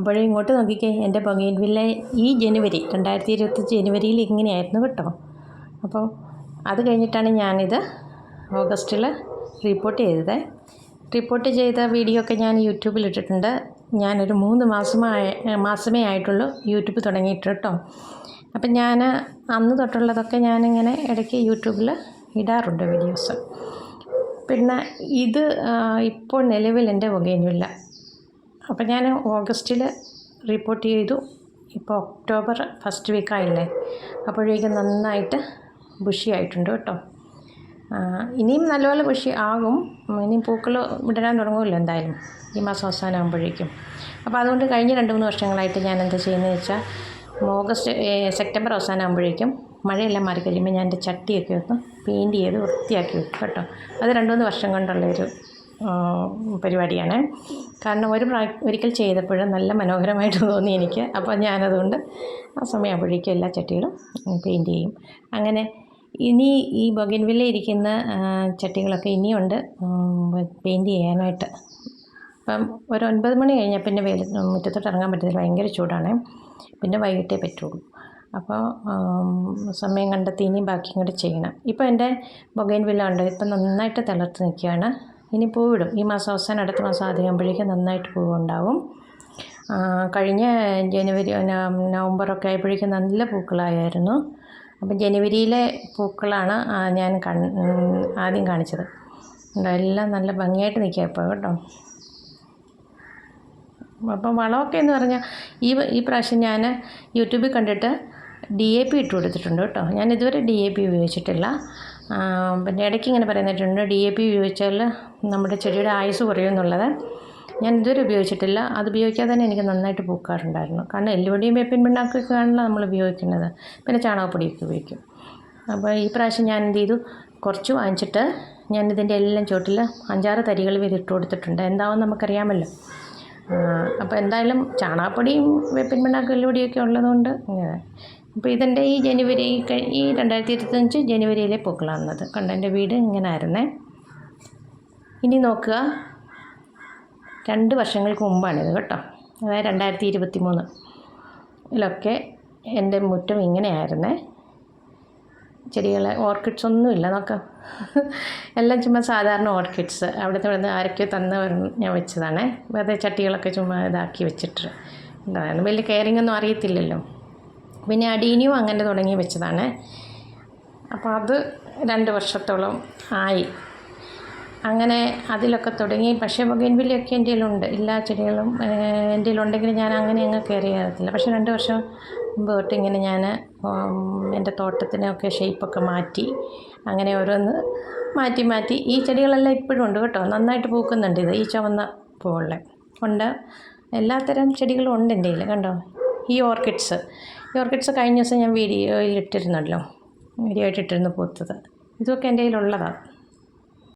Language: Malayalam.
അപ്പോഴേ ഇങ്ങോട്ട് നോക്കിക്കേ എന്റെ ബൊഗൈൻ വില്ല ഈ ജനുവരി രണ്ടായിരത്തി ഇരുപത്തി ജനുവരിയിൽ ഇങ്ങനെയായിരുന്നു കേട്ടോ. അപ്പോൾ അത് കഴിഞ്ഞിട്ടാണ് ഞാനിത് ഓഗസ്റ്റിൽ റിപ്പോർട്ട് ചെയ്തത്. റിപ്പോർട്ട് ചെയ്ത വീഡിയോ ഒക്കെ ഞാൻ യൂട്യൂബിൽ ഇട്ടിട്ടുണ്ട്. ഞാനൊരു മൂന്ന് മാസമായ മാസമേ ആയിട്ടുള്ളൂ യൂട്യൂബ് തുടങ്ങിയിട്ട് കേട്ടോ. അപ്പം ഞാൻ അന്ന് തൊട്ടുള്ളതൊക്കെ ഞാനിങ്ങനെ ഇടയ്ക്ക് യൂട്യൂബിൽ ഇടാറുണ്ട് വീഡിയോസ് പിന്നെ ഇത് ഇപ്പോൾ നിലവിൽ എന്റെ ബൊഗൈൻവില്ല അപ്പം ഞാൻ ഓഗസ്റ്റിൽ റിപ്പോർട്ട് ചെയ്തു. ഇപ്പോൾ ഒക്ടോബർ ഫസ്റ്റ് വീക്കായില്ലേ അപ്പോഴേക്കും നന്നായിട്ട് ബുഷിയായിട്ടുണ്ട് കേട്ടോ. ഇനിയും നല്ലപോലെ ബുഷി ആകും. ഇനിയും പൂക്കൾ വിടരാൻ തുടങ്ങുമല്ലോ എന്തായാലും. ഈ മാസം അവസാനം ആകുമ്പോഴേക്കും അപ്പോൾ അതുകൊണ്ട് കഴിഞ്ഞ രണ്ട് മൂന്ന് വർഷങ്ങളായിട്ട് ഞാൻ എന്താ ചെയ്യുന്നത് വെച്ചാൽ ഓഗസ്റ്റ് സെപ്റ്റംബർ അവസാനം ആകുമ്പോഴേക്കും മഴയെല്ലാം മാറി കഴിയുമ്പോൾ ഞാൻ എന്റെ ചട്ടിയൊക്കെ വെക്കും പെയിന്റ് ചെയ്ത് വൃത്തിയാക്കി വെക്കും കേട്ടോ. അത് രണ്ട് മൂന്ന് വർഷം കൊണ്ടുള്ളൊരു പരിപാടിയാണ്. കാരണം ഒരു പ്രാ- ഒരിക്കൽ ചെയ്തപ്പോൾ നല്ല മനോഹരമായിട്ട് തോന്നി എനിക്ക്. അപ്പോൾ ഞാനതുകൊണ്ട് ആ സമയമാകുമ്പോഴേക്കും എല്ലാ ചട്ടികളും പെയിന്റ് ചെയ്യും. അങ്ങനെ ഇനി ഈ ബൊഗൻവില്ല ഇരിക്കുന്ന ചട്ടികളൊക്കെ ഇനിയുണ്ട്. പെയിന്റ് ചെയ്യാനായിട്ട്. അപ്പം ഒരു ഒൻപത് മണി കഴിഞ്ഞാൽ പിന്നെ വെയിൽ മുറ്റത്തോട്ട് ഇറങ്ങാൻ പറ്റത്തില്ല. ഭയങ്കര ചൂടാണ്. പിന്നെ വൈകിട്ടേ പറ്റുള്ളൂ. അപ്പോൾ സമയം കണ്ടെത്തി ഇനിയും ബാക്കിയും കൂടെ ചെയ്യണം. ഇപ്പോൾ എന്റെ ബൊഗൈൻ വില്ല ഉണ്ട്. ഇപ്പം നന്നായിട്ട് തളർത്ത് നിൽക്കുകയാണ്. ഇനി പൂവിടും. ഈ മാസം അവസാനം അടുത്ത മാസം ആദ്യം ആകുമ്പോഴേക്കും നന്നായിട്ട് പൂവുണ്ടാവും. കഴിഞ്ഞ ജനുവരി നവംബറൊക്കെ ആയപ്പോഴേക്കും നല്ല പൂക്കളായിരുന്നു. അപ്പം ജനുവരിയിലെ പൂക്കളാണ് ഞാൻ ആദ്യം കാണിച്ചത്. എല്ലാം നല്ല ഭംഗിയായിട്ട് നിൽക്കുക ഇപ്പോൾ കേട്ടോ. അപ്പം വളമൊക്കെ എന്ന് പറഞ്ഞാൽ ഈ ഈ പ്രാവശ്യം ഞാൻ യൂട്യൂബിൽ കണ്ടിട്ട് ഡി എ പി ഇട്ട് കൊടുത്തിട്ടുണ്ട് കേട്ടോ. ഞാൻ ഇതുവരെ ഡി എ പി ഉപയോഗിച്ചിട്ടില്ല. പിന്നെ ഇടയ്ക്ക് ഇങ്ങനെ പറയുന്നിട്ടുണ്ട് ഡി എ പി ഉപയോഗിച്ചാൽ നമ്മുടെ ചെടിയുടെ ആയുസ് കുറയുമെന്നുള്ളത് ഞാൻ ഇതുവരെ ഉപയോഗിച്ചിട്ടില്ല. അത് ഉപയോഗിക്കാതെ തന്നെ എനിക്ക് നന്നായിട്ട് പൂക്കാറുണ്ടായിരുന്നു. കാരണം എല്ലുപൊടിയും വേപ്പിൻ പിണ്ണാക്കൊക്കെയാണല്ലോ നമ്മൾ ഉപയോഗിക്കുന്നത്. പിന്നെ ചാണകപ്പൊടിയൊക്കെ ഉപയോഗിക്കും. അപ്പോൾ ഈ പ്രാവശ്യം ഞാൻ എന്ത് ചെയ്തു? കുറച്ച് വാങ്ങിച്ചിട്ട് ഞാൻ ഇതിന്റെ എല്ലാം ചോട്ടിൽ അഞ്ചാറ് തരികൾ വീതം ഇട്ട് കൊടുത്തിട്ടുണ്ട്. എന്താവും നമുക്കറിയാമല്ലോ. അപ്പോൾ എന്തായാലും ചാണകപ്പൊടിയും വേപ്പിൻ പിണ്ണാക്കും എല്ലുപൊടിയൊക്കെ ഉള്ളതുകൊണ്ട് അപ്പോൾ ഇതെന്റെ ഈ ജനുവരി ഈ രണ്ടായിരത്തി ഇരുപത്തഞ്ച് ജനുവരിയിലെ പൂക്കളാണത് കണ്ട എന്റെ വീട് ഇങ്ങനെ ആയിരുന്നേ ഇനി നോക്കുക. രണ്ട് വർഷങ്ങൾക്ക് മുമ്പാണിത് കേട്ടോ. അതായത് രണ്ടായിരത്തി ഇരുപത്തി മൂന്ന് ഇതിലൊക്കെ എന്റെ മുറ്റം ഇങ്ങനെയായിരുന്നേ. ചെടികളെ ഓർക്കിഡ്സ് ഒന്നും ഇല്ല നോക്കാം. എല്ലാം ചുമ്മാ സാധാരണ ഓർക്കിഡ്സ്. അവിടുത്തെ ഇവിടുന്ന് ആരൊക്കെയോ തന്ന ഞാൻ വെച്ചതാണേ. വെറുതെ ചട്ടികളൊക്കെ ചുമ്മാ ഇതാക്കി വെച്ചിട്ട്. ഉണ്ടായിരുന്നു വലിയ കെയറിംഗ് ഒന്നും അറിയത്തില്ലല്ലോ. പിന്നെ അടീനിയും അങ്ങനെ തുടങ്ങി വെച്ചതാണ്. അപ്പോൾ അത് രണ്ട് വർഷത്തോളം ആയി. അങ്ങനെ അതിലൊക്കെ തുടങ്ങി. പക്ഷേ ബൊഗൈൻവില്ലയൊക്കെ എന്റെ കയ്യിലുണ്ട് എല്ലാ ചെടികളും എന്റെ കയ്യിലുണ്ടെങ്കിൽ ഞാൻ അങ്ങനെ അങ്ങ് കയറി ചെയ്യാറില്ല. പക്ഷേ രണ്ട് വർഷം മുമ്പ് തൊട്ട് ഇങ്ങനെ ഞാൻ എന്റെ തോട്ടത്തിനൊക്കെ ഷേപ്പൊക്കെ മാറ്റി അങ്ങനെ ഓരോന്ന് മാറ്റി മാറ്റി. ഈ ചെടികളെല്ലാം ഇപ്പോഴും ഉണ്ട് കേട്ടോ. നന്നായിട്ട് പൂക്കുന്നുണ്ട് ഇത്. ഈ ചുവന്ന പൂവുള്ള. ഉണ്ട്. എല്ലാത്തരം ചെടികളും ഉണ്ട് എന്റെ കയ്യിൽ. കണ്ടോ? ഈ ഓർക്കിഡ്സ്. ഈ ഓർക്കിഡ്സ് കഴിഞ്ഞ ദിവസം ഞാൻ വീഡിയോയിൽ ഇട്ടിരുന്നല്ലോ. വീഡിയോ ആയിട്ട് ഇട്ടിരുന്നു പൂത്തത്. ഇതൊക്കെ എന്റെ കയ്യിലുള്ളതാണ്